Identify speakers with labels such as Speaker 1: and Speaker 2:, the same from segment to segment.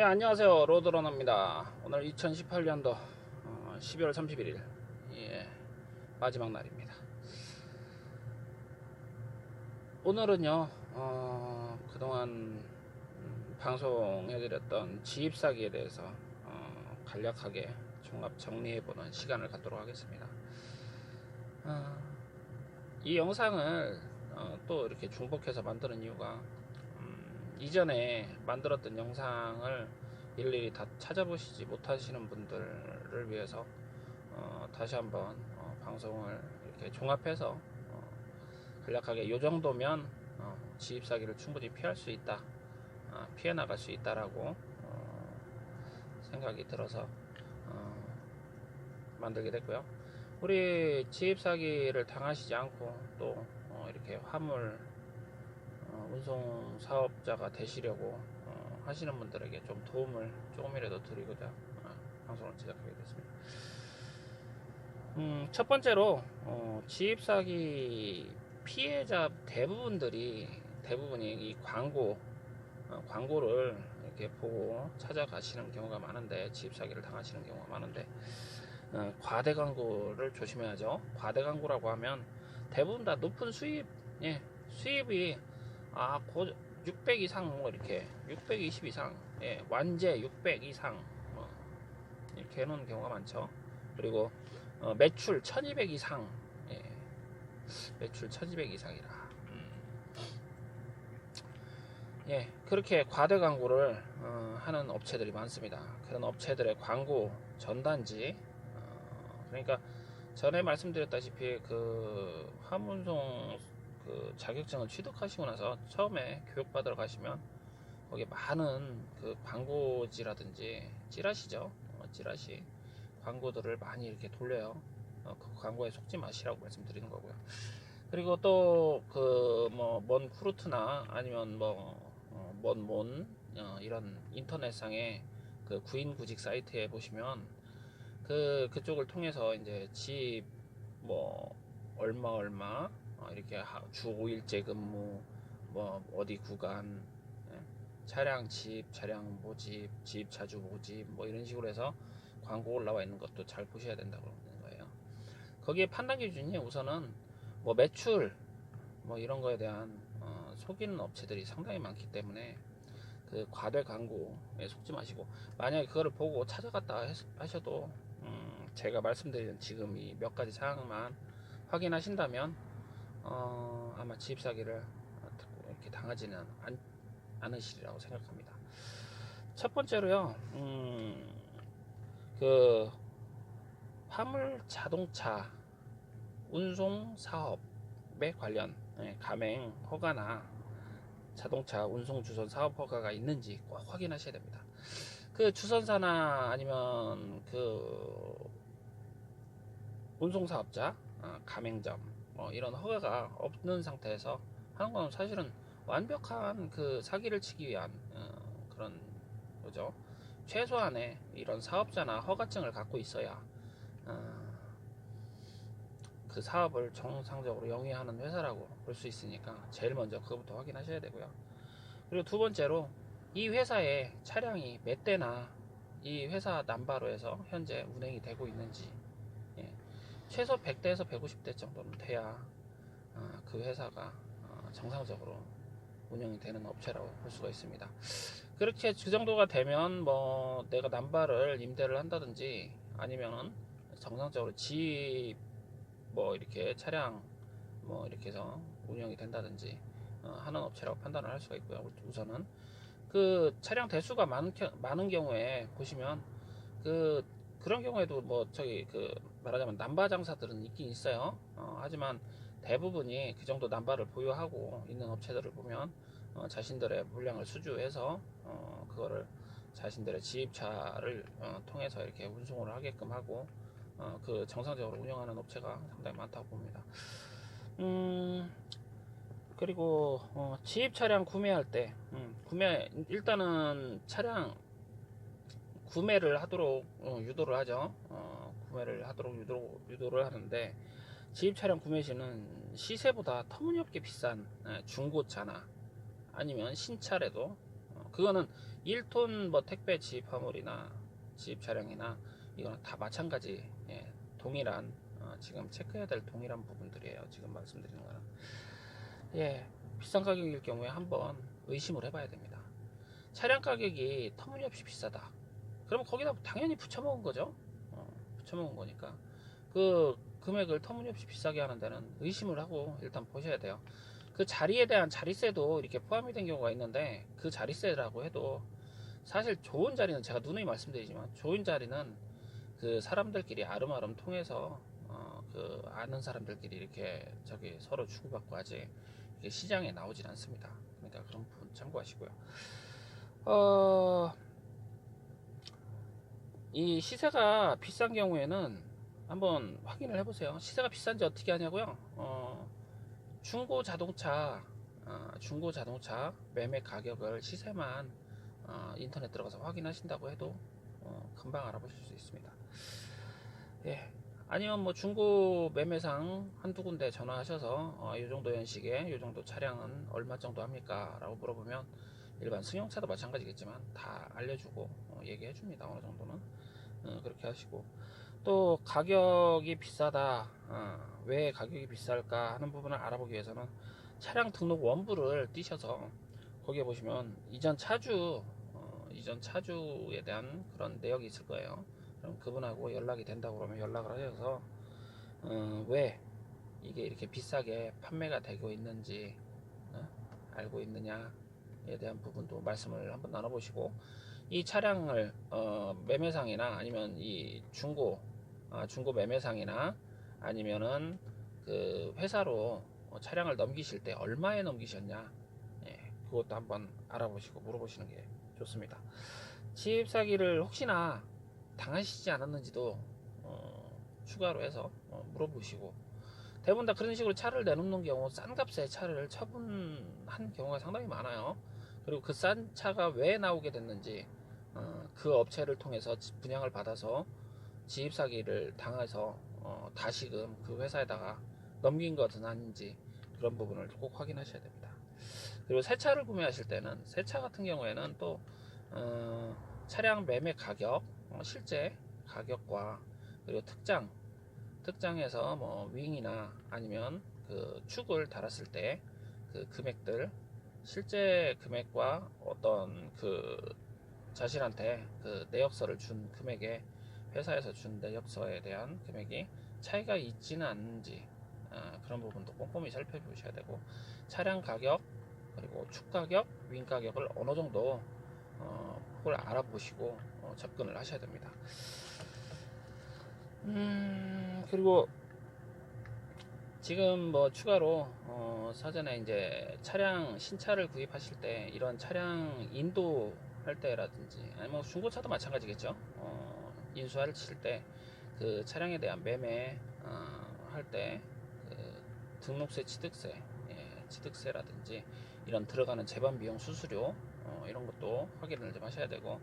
Speaker 1: 네 안녕하세요. 로드러너입니다. 오늘 2018년도 12월 31일 예, 마지막 날입니다. 오늘은요 어, 그동안 음, 방송해드렸던 지입사기에 대해서 어, 간략하게 종합 정리해보는 시간을 갖도록 하겠습니다. 어, 이 영상을 어, 또 이렇게 중복해서 만드는 이유가 이전에 만들었던 영상을 일일이 다 찾아보시지 못하시는 분들을 위해서 어, 다시 한번 어, 방송을 이렇게 종합해서 어, 간략하게 이 정도면 어, 지입 사기를 충분히 피할 수 있다, 어, 피해 나갈 수 있다라고 어, 생각이 들어서 어, 만들게 됐고요. 우리 지입 사기를 당하시지 않고 또 어, 이렇게 화물 어, 운송 사업자가 되시려고 어, 하시는 분들에게 좀 도움을 조금이라도 드리고자 어, 방송을 제작하게 됐습니다. 음, 첫 번째로 어, 지입 사기 피해자 대부분들이 대부분이 이 광고 어, 광고를 이렇게 보고 찾아가시는 경우가 많은데 지입 사기를 당하시는 경우가 많은데 어, 과대 광고를 조심해야죠. 과대 광고라고 하면 대부분 다 높은 수입 예, 수입이 아, 고, 600 이상 뭐 이렇게 620 이상, 예, 완제 600 이상 뭐 이렇게 해놓은 경우가 많죠. 그리고 어, 매출 1200 이상, 예, 매출 1200 이상이라. 음. 예, 그렇게 과대 광고를 어, 하는 업체들이 많습니다. 그런 업체들의 광고 전단지, 어, 그러니까 전에 말씀드렸다시피 그 화물송 그 자격증을 취득하시고 나서 처음에 교육받으러 가시면 거기에 많은 그 광고지라든지 찌라시죠? 어, 찌라시 광고들을 많이 이렇게 돌려요. 어, 그 광고에 속지 마시라고 말씀드리는 거고요. 그리고 또 그 뭐먼 쿠르트나 아니면 뭐먼몬 어, 이런 인터넷상의 그 구인 구직 사이트에 보시면 그 그쪽을 통해서 이제 집 뭐 얼마 얼마 어, 이렇게 주 5일제 근무 뭐 어디 구간 예, 차량 집 차량 모집 집 자주 모집 뭐 이런 식으로 해서 광고 올라와 있는 것도 잘 보셔야 된다고 그러는 거예요. 거기에 판단 기준이 우선은 뭐 매출 뭐 이런 거에 대한 어, 속이는 업체들이 상당히 많기 때문에 그 과대 광고에 속지 마시고 만약에 그거를 보고 찾아갔다 하셔도 음, 제가 말씀드린 지금 이 몇 가지 사항만 확인하신다면 어, 아마 지입 사기를 이렇게 당하지는 않, 않으시리라고 생각합니다. 첫 번째로요, 음, 그 화물 자동차 운송 사업에 관련 예, 가맹 허가나 자동차 운송 주선 사업 허가가 있는지 꼭 확인하셔야 됩니다. 그 주선사나 아니면 그 운송 사업자, 어, 가맹점 어, 이런 허가가 없는 상태에서 하는 건 사실은 완벽한 그 사기를 치기 위한 어, 그런 거죠. 최소한의 이런 사업자나 허가증을 갖고 있어야 어, 그 사업을 정상적으로 영위하는 회사라고 볼 수 있으니까 제일 먼저 그것부터 확인하셔야 되고요. 그리고 두 번째로 이 회사의 차량이 몇 대나 이 회사 남바로 해서 현재 운행이 되고 있는지 최소 100대에서 150대 정도는 돼야 어, 그 회사가 어, 정상적으로 운영이 되는 업체라고 볼 수가 있습니다. 그렇게 그 정도가 되면 뭐 내가 남발을 임대를 한다든지 아니면은 정상적으로 집 뭐 이렇게 차량 뭐 이렇게 해서 운영이 된다든지 어, 하는 업체라고 판단을 할 수가 있고요. 우선은 그 차량 대수가 많은 많은 경우에 보시면 그 그런 경우에도 뭐 저기 그 말하자면 남바 장사들은 있긴 있어요. 어, 하지만 대부분이 그 정도 남바를 보유하고 있는 업체들을 보면 어, 자신들의 물량을 수주해서 어, 그거를 자신들의 지입차를 어, 통해서 이렇게 운송을 하게끔 하고 어, 그 정상적으로 운영하는 업체가 상당히 많다고 봅니다. 음, 그리고 어, 지입 차량 구매할 때 음, 구매 일단은 차량 구매를 하도록 어, 유도를 하죠. 어, 구매를 하도록 유도, 유도를 하는데 지입 차량 구매 시는 시세보다 터무니없게 비싼 예, 중고차나 아니면 신차래도 어, 그거는 1톤 뭐 택배 지입 화물이나 지입 차량이나 이거는 다 마찬가지 예, 동일한 어, 지금 체크해야 될 동일한 부분들이에요. 지금 말씀드리는 거는 예 비싼 가격일 경우에 한번 의심을 해봐야 됩니다. 차량 가격이 터무니없이 비싸다. 그러면 거기다 당연히 붙여먹은 거죠. 어, 붙여먹은 거니까 그 금액을 터무니없이 비싸게 하는 데는 의심을 하고 일단 보셔야 돼요. 그 자리에 대한 자리세도 이렇게 포함이 된 경우가 있는데 그 자리세라고 해도 사실 좋은 자리는 제가 누누이 말씀드리지만 좋은 자리는 그 사람들끼리 아름아름 통해서 어, 그 아는 사람들끼리 이렇게 저기 서로 주고받고 하지 시장에 나오진 않습니다. 그러니까 그런 부분 참고하시고요. 어, 이 시세가 비싼 경우에는 한번 확인을 해보세요. 시세가 비싼지 어떻게 하냐고요? 어, 중고 자동차, 어, 중고 자동차 매매 가격을 시세만 어, 인터넷 들어가서 확인하신다고 해도 어, 금방 알아보실 수 있습니다. 예. 아니면 뭐 중고 매매상 한두 군데 전화하셔서 어, 이 정도 연식에 이 정도 차량은 얼마 정도 합니까? 라고 물어보면 일반 승용차도 마찬가지겠지만 다 알려주고 어, 얘기해 줍니다. 어느 정도는 어, 그렇게 하시고 또 가격이 비싸다 어, 왜 가격이 비쌀까 하는 부분을 알아보기 위해서는 차량 등록 원부를 띄셔서 거기에 보시면 이전 차주 어, 이전 차주에 대한 그런 내역이 있을 거예요. 그럼 그분하고 연락이 된다고 그러면 연락을 하셔서 어, 왜 이게 이렇게 비싸게 판매가 되고 있는지 어, 알고 있느냐에 대한 부분도 말씀을 한번 나눠보시고 이 차량을 어, 매매상이나 아니면 이 중고 아, 중고 매매상이나 아니면은 그 회사로 어, 차량을 넘기실 때 얼마에 넘기셨냐 예, 그것도 한번 알아보시고 물어보시는 게 좋습니다. 집 사기를 혹시나 당하시지 않았는지도 어, 추가로 해서 어, 물어보시고 대부분 다 그런 식으로 차를 내놓는 경우 싼 값에 차를 처분한 경우가 상당히 많아요. 그리고 그 싼 차가 왜 나오게 됐는지 어, 그 업체를 통해서 분양을 받아서 지입 사기를 당해서 어, 다시금 그 회사에다가 넘긴 것은 아닌지 그런 부분을 꼭 확인하셔야 됩니다. 그리고 새 차를 구매하실 때는 새 차 같은 경우에는 또 어, 차량 매매 가격, 어, 실제 가격과 그리고 특장, 특장에서 뭐 윙이나 아니면 그 축을 달았을 때 그 금액들 실제 금액과 어떤 그 자신한테 그 내역서를 준 금액에 회사에서 준 내역서에 대한 금액이 차이가 있지는 않는지 어, 그런 부분도 꼼꼼히 살펴보셔야 되고 차량 가격 그리고 축 가격, 윙 가격을 어느 정도 어, 그걸 알아보시고 어, 접근을 하셔야 됩니다. 음, 그리고 지금 뭐 추가로 어, 사전에 이제 차량 신차를 구입하실 때 이런 차량 인도 할 때라든지 아니면 중고차도 마찬가지겠죠. 어, 인수하실 때그 차량에 대한 매매 어, 할때 그 등록세, 취득세, 예, 취득세라든지 이런 들어가는 재반 비용 수수료 어, 이런 것도 확인을 좀 하셔야 되고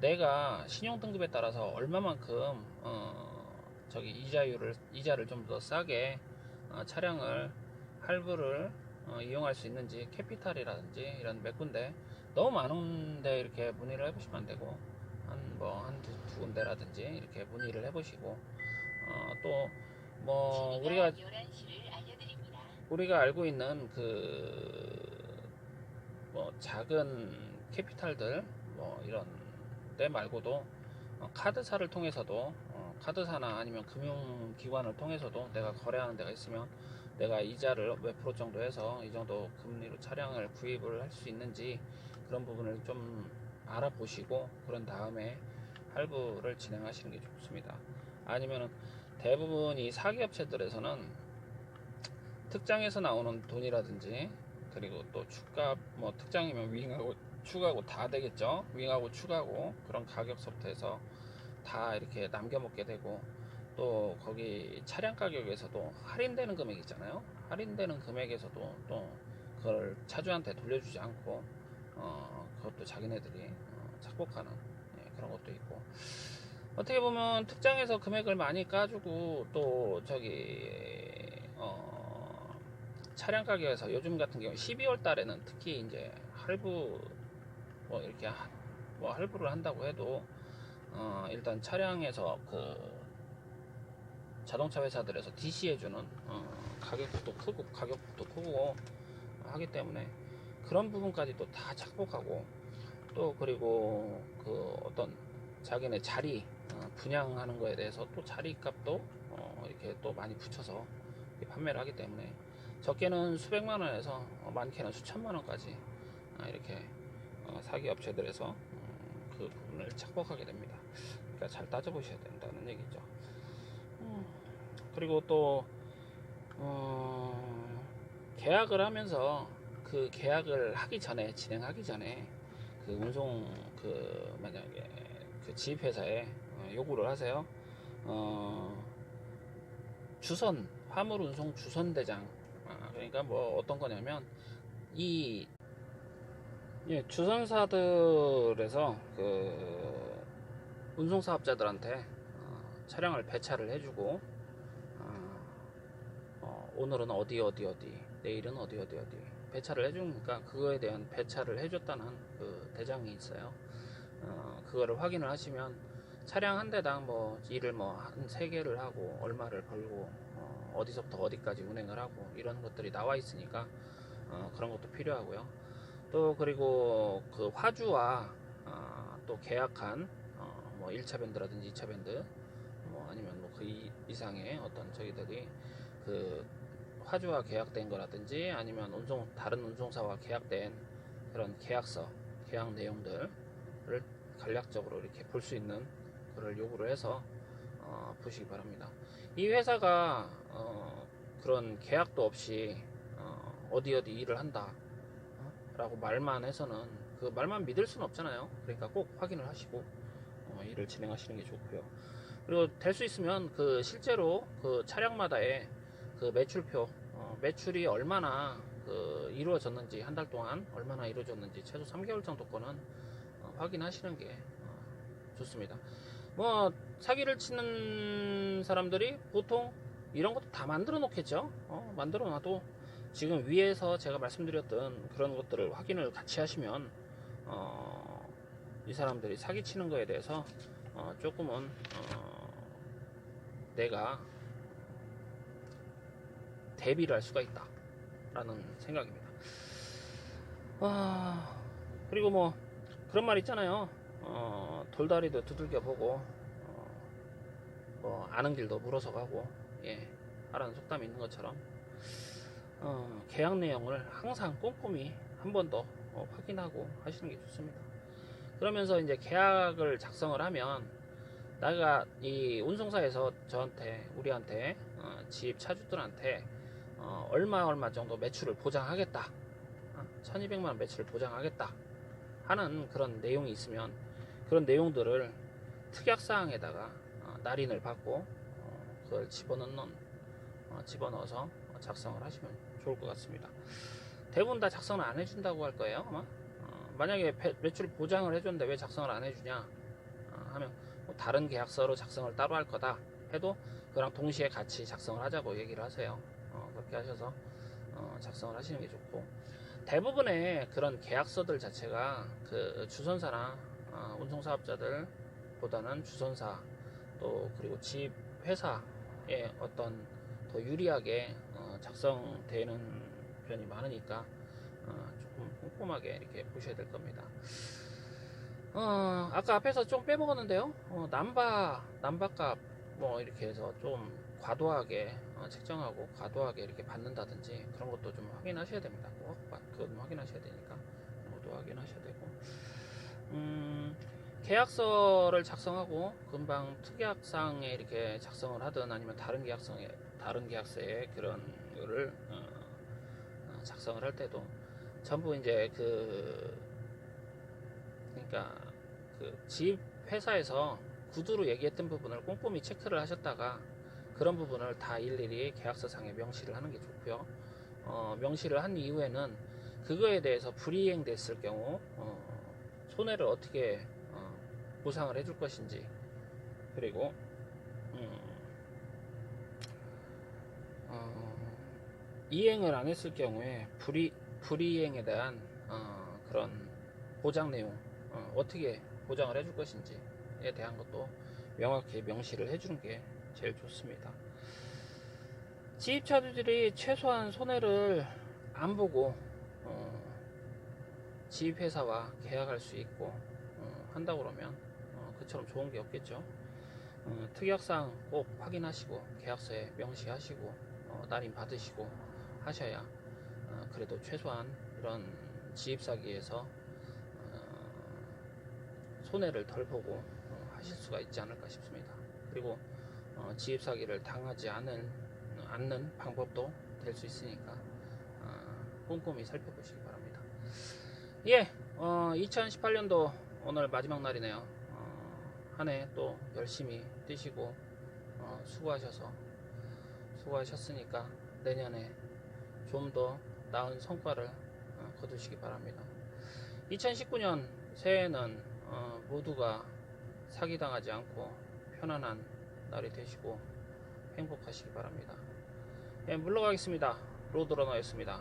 Speaker 1: 내가 신용 등급에 따라서 얼마만큼 어, 저기 이자율을 이자를 좀 더 싸게 어, 차량을 할부를 어, 이용할 수 있는지 캐피탈이라든지 이런 몇 군데 너무 많은데 이렇게 문의를 해보시면 안 되고 한 뭐 한두 두 군데라든지 이렇게 문의를 해보시고 어, 또뭐 우리가 우리가 알고 있는 그 뭐 작은 캐피탈들 뭐 이런 데 말고도 어, 카드사를 통해서도 어, 카드사나 아니면 금융기관을 통해서도 내가 거래하는 데가 있으면 내가 이자를 몇 프로 정도 해서 이 정도 금리로 차량을 구입을 할 수 있는지 그런 부분을 좀 알아보시고 그런 다음에 할부를 진행하시는 게 좋습니다. 아니면은 대부분 이 사기업체들에서는 특장에서 나오는 돈이라든지 그리고 또 추가 뭐 특장이면 윙하고 추가고 다 되겠죠. 윙하고 추가고 그런 가격 서부터 해서 다 이렇게 남겨먹게 되고 또 거기 차량 가격에서도 할인되는 금액 있잖아요. 할인되는 금액에서도 또 그걸 차주한테 돌려주지 않고 어 그것도 자기네들이 어 착복하는 예, 그런 것도 있고. 어떻게 보면 특장에서 금액을 많이 까주고 또 저기 어 차량 가격에서 요즘 같은 경우 12월 달에는 특히 이제 할부 뭐 이렇게 뭐 할부를 한다고 해도 어, 일단 차량에서 그 자동차 회사들에서 DC 해주는 어, 가격도 크고 가격도 크고 하기 때문에 그런 부분까지도 다 착복하고 또 그리고 그 어떤 자기네 자리 어, 분양하는 거에 대해서 또 자리 값도 어, 이렇게 또 많이 붙여서 판매를 하기 때문에 적게는 수백만 원에서 어, 많게는 수천만 원까지 아, 이렇게 어, 사기 업체들에서 음, 그 부분을 착복하게 됩니다. 그러니까 잘 따져보셔야 된다는 얘기죠. 음, 그리고 또 어, 계약을 하면서 그 계약을 하기 전에 진행하기 전에 그 운송 그 만약에 그 지입회사에 어, 요구를 하세요. 어, 주선 화물 운송 주선 대장 아, 그러니까 뭐 어떤 거냐면 이 예, 주선사들에서 그 운송 사업자들한테 어, 차량을 배차를 해주고 어, 어, 오늘은 어디 어디 어디 내일은 어디 어디 어디 배차를 해주니까 그거에 대한 배차를 해줬다는 그 대장이 있어요. 어, 그거를 확인을 하시면 차량 한 대당 뭐 일을 뭐 한 세 개를 하고 얼마를 벌고 어, 어디서부터 어디까지 운행을 하고 이런 것들이 나와 있으니까 어, 그런 것도 필요하고요. 또 그리고 그 화주와 어, 또 계약한 어, 뭐 1차 밴드라든지 2차 밴드 뭐 아니면 뭐 그 이상의 어떤 저희들이 그 화주와 계약된 거라든지 아니면 운송 다른 운송사와 계약된 그런 계약서 계약 내용들을 간략적으로 이렇게 볼 수 있는 그걸 요구를 해서 어, 보시기 바랍니다. 이 회사가 어, 그런 계약도 없이 어, 어디 어디 일을 한다 어? 라고 말만 해서는 그 말만 믿을 수는 없잖아요. 그러니까 꼭 확인을 하시고 어, 일을 진행하시는 게 좋고요. 그리고 될 수 있으면 그 실제로 그 차량마다의 그 매출표 어, 매출이 얼마나 그 이루어졌는지 한 달 동안 얼마나 이루어졌는지 최소 3개월 정도 거는 어, 확인하시는 게 어, 좋습니다. 뭐 사기를 치는 사람들이 보통 이런 것도 다 만들어 놓겠죠. 어, 만들어 놔도 지금 위에서 제가 말씀드렸던 그런 것들을 확인을 같이 하시면 어, 이 사람들이 사기 치는 거에 대해서 어, 조금은 어, 내가 대비를 할 수가 있다라는 생각입니다. 아, 그리고 뭐 그런 말 있잖아요. 어, 돌다리도 두들겨 보고 어, 뭐 아는 길도 물어서 가고 예 하라는 속담이 있는 것처럼 어, 계약 내용을 항상 꼼꼼히 한 번더 어, 확인하고 하시는 게 좋습니다. 그러면서 이제 계약을 작성을 하면 내가 이 운송사에서 저한테 우리한테 어, 집 차주들한테 어, 얼마 얼마 정도 매출을 보장하겠다. 어, 1200만 원 매출을 보장하겠다. 하는 그런 내용이 있으면 그런 내용들을 특약사항에다가 어, 날인을 받고 어, 그걸 집어넣는 어, 집어넣어서 작성을 하시면 좋을 것 같습니다. 대부분 다 작성을 안 해준다고 할 거예요. 아마 어, 만약에 배- 매출 보장을 해줬는데 왜 작성을 안 해주냐 어, 하면 뭐 다른 계약서로 작성을 따로 할 거다 해도 그랑 동시에 같이 작성을 하자고 얘기를 하세요. 어, 그렇게 하셔서 어, 작성을 하시는 게 좋고 대부분의 그런 계약서들 자체가 그 주선사나 어, 운송사업자들 보다는 주선사 또 그리고 집 회사의 어떤 더 유리하게 어, 작성되는 편이 많으니까 어, 조금 꼼꼼하게 이렇게 보셔야 될 겁니다. 어, 아까 앞에서 좀 빼먹었는데요. 어, 남바 남바값 뭐 이렇게 해서 좀 과도하게 어, 책정하고 과도하게 이렇게 받는다든지 그런 것도 좀 확인하셔야 됩니다. 꼭 바- 그건 확인하셔야 되니까 모두 확인하셔야 되고 음, 계약서를 작성하고 금방 특약상에 이렇게 작성을 하든 아니면 다른 계약성에 다른 계약서에 그런 거를 어, 어, 작성을 할 때도 전부 이제 그 그러니까 그 집 회사에서 구두로 얘기했던 부분을 꼼꼼히 체크를 하셨다가 그런 부분을 다 일일이 계약서상에 명시를 하는 게 좋고요. 어, 명시를 한 이후에는 그거에 대해서 불이행됐을 경우 어, 손해를 어떻게 어, 보상을 해줄 것인지 그리고 음, 어, 이행을 안 했을 경우에 불이 불이행에 대한 어, 그런 보장 내용 어, 떻게 보장을 해줄 것인지에 대한 것도 명확히 명시를 해주는 게 제일 좋습니다. 지입차주들이 최소한 손해를 안 보고 어, 지입회사와 계약할 수 있고 어, 한다 그러면 어, 그처럼 좋은 게 없겠죠. 어, 특약상 꼭 확인하시고 계약서에 명시하시고 어, 날인 받으시고 하셔야 어, 그래도 최소한 이런 지입 사기에서 어, 손해를 덜 보고 어, 하실 수가 있지 않을까 싶습니다. 그리고 어, 지입 사기를 당하지 않은, 않는 방법도 될 수 있으니까 어, 꼼꼼히 살펴보시기 바랍니다. 예, 2018년도 오늘 마지막 날이네요. 한해 또 열심히 뛰시고 어, 수고하셔서 수고하셨으니까 내년에 좀 더 나은 성과를 어, 거두시기 바랍니다. 2019년 새해에는 어, 모두가 사기당하지 않고 편안한 날이 되시고 행복하시기 바랍니다. 예, 물러가겠습니다. 로드러너였습니다.